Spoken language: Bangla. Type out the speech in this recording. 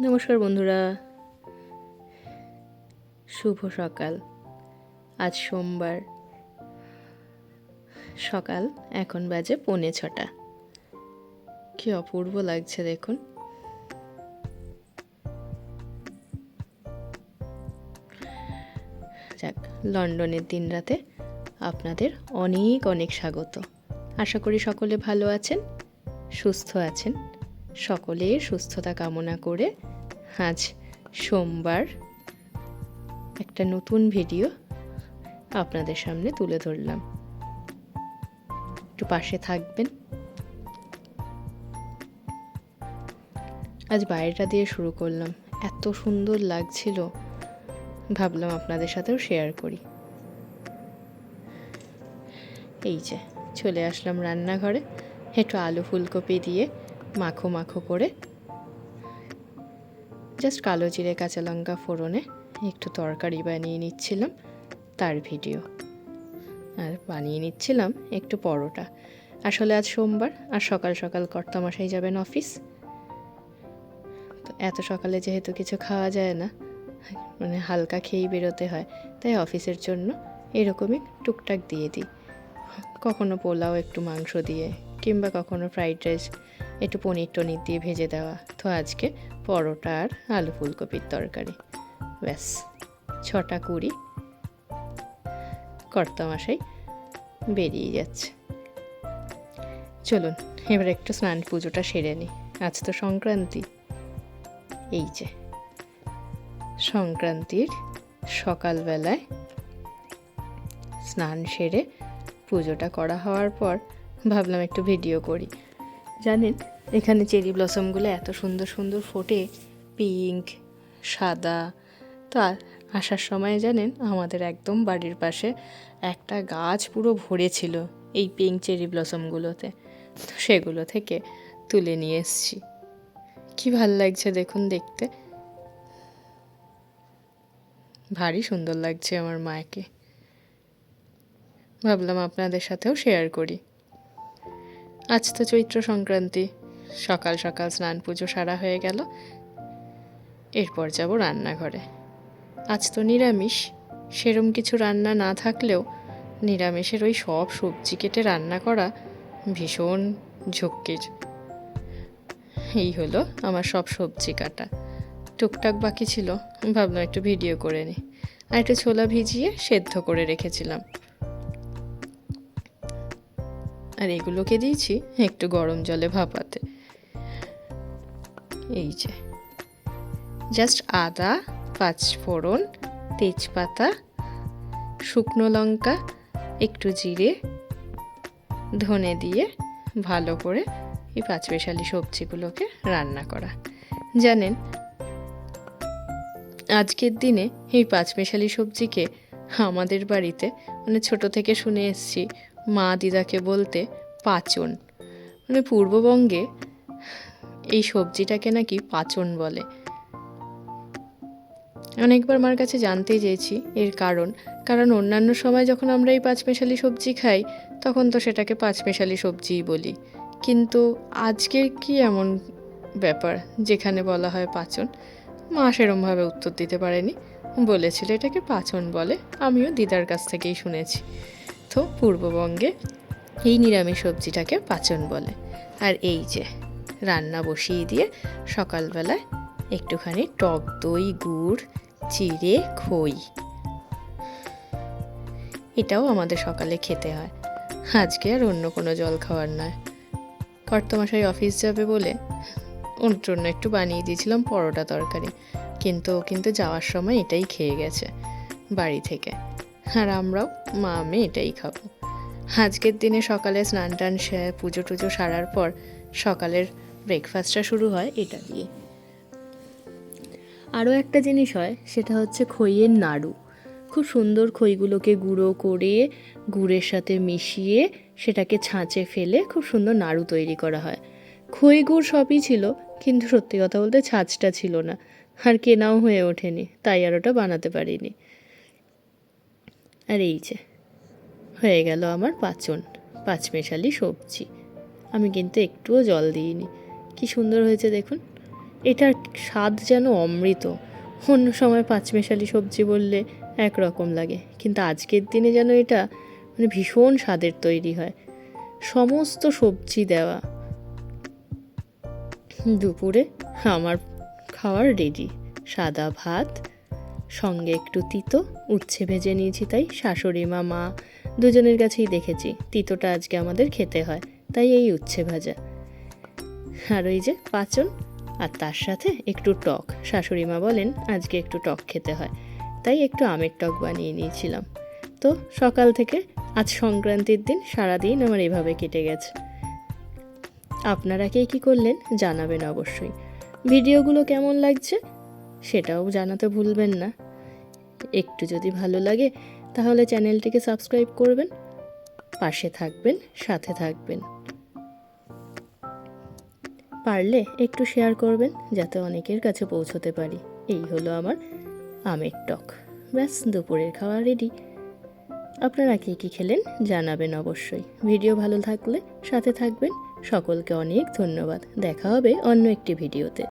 নমস্কার বন্ধুরা। শুভ সকাল। আজ সোমবার। সকাল এখন বাজে পৌনে ছটা। কি অপূর্ব লাগছে দেখুন। যাক, লন্ডনের দিন রাতে আপনাদের অনেক অনেক স্বাগত। আশা করি সকলে ভালো আছেন, সুস্থ আছেন। সকলের সুস্থতা কামনা করে আজ সোমবার একটা নতুন ভিডিও আপনাদের সামনে তুলে ধরলাম। একটু পাশে থাকবেন। আজ বাইরেটা দিয়ে শুরু করলাম। এত সুন্দর লাগছিল। ভাবলাম আপনাদের সাথেও শেয়ার করি। এই যে, চলে আসলাম রান্নাঘরে। একটু আলু ফুলকপি দিয়ে মাখো মাখো করে। জাস্ট কালো জিরে, কাঁচা লঙ্কা ফোড়নে একটু তরকারি বানিয়ে নিচ্ছিলাম, তার ভিডিও। আর বানিয়ে নিচ্ছিলাম একটু পরোটা। আসলে আজ সোমবার, আর সকাল সকাল কর্তামশাই যাবেন অফিস। তো এত সকালে যেহেতু কিছু খাওয়া যায় না মানে হালকা খেয়েই বেরোতে হয়, তাই অফিসের জন্য এরকমই টুকটাক দিয়ে দিই। কখনো পোলাও, একটু মাংস দিয়ে, কিংবা কখনো ফ্রাইড রাইস। একটু পনির টনির দিয়ে ভেজে দেওয়া। তো আজকে পরোটা আর আলু ফুলকপির তরকারি। ব্যাস, ছটা কুড়ি। কর্তামশাই বেরিয়ে যাচ্ছে। চলুন, এবার একটু স্নান পুজোটা সেরে নিই আজ তো সংক্রান্তি। এই যে, সংক্রান্তির সকালবেলায় স্নান সেরে পুজোটা করা হওয়ার পর ভাবলাম একটু ভিডিও করি। জানেন? এখানে চেরি ব্লসমগুলো এত সুন্দর সুন্দর ফোটে, পিঙ্ক, সাদা। তো আসার সময় জানেন, আমাদের একদম বাড়ির পাশে একটা গাছ পুরো ভরে ছিল এই পিঙ্ক চেরি ব্লসমগুলোতে। তো সেগুলো থেকে তুলে নিয়ে এসছি। কী ভালো লাগছে দেখুন দেখতে। ভারী সুন্দর লাগছে আমার মাকে। ভাবলাম আপনাদের সাথেও শেয়ার করি। আজ তো চৈত্র সংক্রান্তি। সকাল সকাল স্নান পুজো সারা হয়ে গেল। এরপর যাব রান্নাঘরে। আজ তো নিরামিষ। সেরম কিছু রান্না না থাকলেও নিরামিষের ওই সব সবজি কেটে রান্না করা ভীষণ ঝক্কির। এই হলো আমার সব সবজি কাটা। টুকটাক বাকি ছিল। ভাবলাম একটু ভিডিও করে নিই আর একটু ছোলা ভিজিয়ে সেদ্ধ করে রেখেছিলাম। আর এগুলোকে দিয়েছি একটু গরম জলে ভাপাতে। এই যে। জাস্ট আদা পাঁচ ফোড়ন তেজপাতা, শুকনো লঙ্কা, একটু জিরে, ধনে দিয়ে ভালো করে এই পাঁচমেশালি সবজিগুলোকে রান্না করা। জানেন, আজকের দিনে এই পাঁচমেশালি সবজিকে আমাদের বাড়িতে মানে ছোট থেকে শুনে এসেছি মা দিদাকে বলতে, পাচন। মানে পূর্ববঙ্গে এই সবজিটাকে নাকি পাচন বলে। অনেকবার মার কাছে জানতে চেয়েছি এর কারণ। কারণ অন্যান্য সময় যখন আমরা এই পাঁচমেশালি সবজি খাই, তখন তো সেটাকে পাঁচমেশালি সবজিই বলি। কিন্তু আজকের কি এমন ব্যাপার যেখানে বলা হয় পাচন? মা সেরমভাবে উত্তর দিতে পারেনি। বলেছিল এটাকে পাচন বলে। আমিও দিদার কাছ থেকেই শুনেছি। পূর্ববঙ্গে এই নিরামিষ সবজিটাকে পাচন বলে। আর এই যে রান্না বসিয়ে দিয়ে সকালবেলায় একটুখানি টক দই, গুড় চিড়ে খই, এটাও আমাদের সকালে খেতে হয়। আজকে আর অন্য কোনো জল খাওয়ার নয়। কর্তমশাই অফিস যাবে বলে ওর জন্য একটু বানিয়ে দিয়েছিলাম পরোটা তরকারি, কিন্তু কিন্তু যাওয়ার সময় এটাই খেয়ে গেছে বাড়ি থেকে। আর আমরাও, মা, আমি এটাই খাব। আজকের দিনে সকালে স্নান টান সে- পুজো টুজো সারার পর সকালের ব্রেকফাস্টটা শুরু হয় এটা দিয়ে। আরও একটা জিনিস হয়, সেটা হচ্ছে খইয়ের নাড়ু। খুব সুন্দর খইগুলোকে গুঁড়ো করে, গুড়ের সাথে মিশিয়ে সেটাকে ছাঁচে ফেলে খুব সুন্দর নাড়ু তৈরি করা হয়। খই গুড় সবই ছিল, কিন্তু সত্যি কথা বলতে ছাঁচটা ছিল না, আর কেনাও হয়ে ওঠেনি, তাই আর ওটা বানাতে পারিনি। আর এই যে, হয়ে গেল আমার পাচন, পাঁচমেশালি সবজি। আমি কিন্তু একটুও জল দিইনি। কি সুন্দর হয়েছে দেখুন। এটার স্বাদ যেন অমৃত। অন্য সময় পাঁচমেশালি সবজি বললে একরকম লাগে, কিন্তু আজকের দিনে যেন এটা মানে ভীষণ স্বাদের তৈরি হয়। সমস্ত সবজি দেওয়া। দুপুরে আমার খাওয়ার রেডি সাদা ভাত সঙ্গে একটু তিতো, উচ্ছে ভেজে নিয়েছি তাই, শাশুড়ি মা মা দুজনের কাছেই দেখেছি। তিতোটা আজকে আমাদের খেতে হয়, তাই এই উচ্ছে ভাজা। আর ওই যে পাচন আর তার সাথে একটু টক। শাশুড়ি মা বলেন, আজকে একটু টক খেতে হয়, তাই একটু আমের টক বানিয়ে নিয়েছিলাম। তো সকাল থেকে আজ সংক্রান্তির দিন, সারাদিন আমার এভাবে কেটে গেছে। আপনারা কে কী করলেন, জানাবেন অবশ্যই। ভিডিওগুলো কেমন লাগছে? সেটাও জানাতে ভুলবেন না। একটু যদি ভালো লাগে, তাহলে চ্যানেলটিকে সাবস্ক্রাইব করবেন, পাশে থাকবেন, সাথে থাকবেন। পারলে একটু শেয়ার করবেন, যাতে অনেকের কাছে পৌঁছতে পারি। এই হলো আমার আমের টক। ব্যাস, দুপুরের খাওয়া রেডি আপনারা কী কী খেলেন, জানাবেন অবশ্যই। ভিডিও ভালো থাকলে সাথে থাকবেন। সকলকে অনেক ধন্যবাদ। দেখা হবে অন্য একটি ভিডিওতে।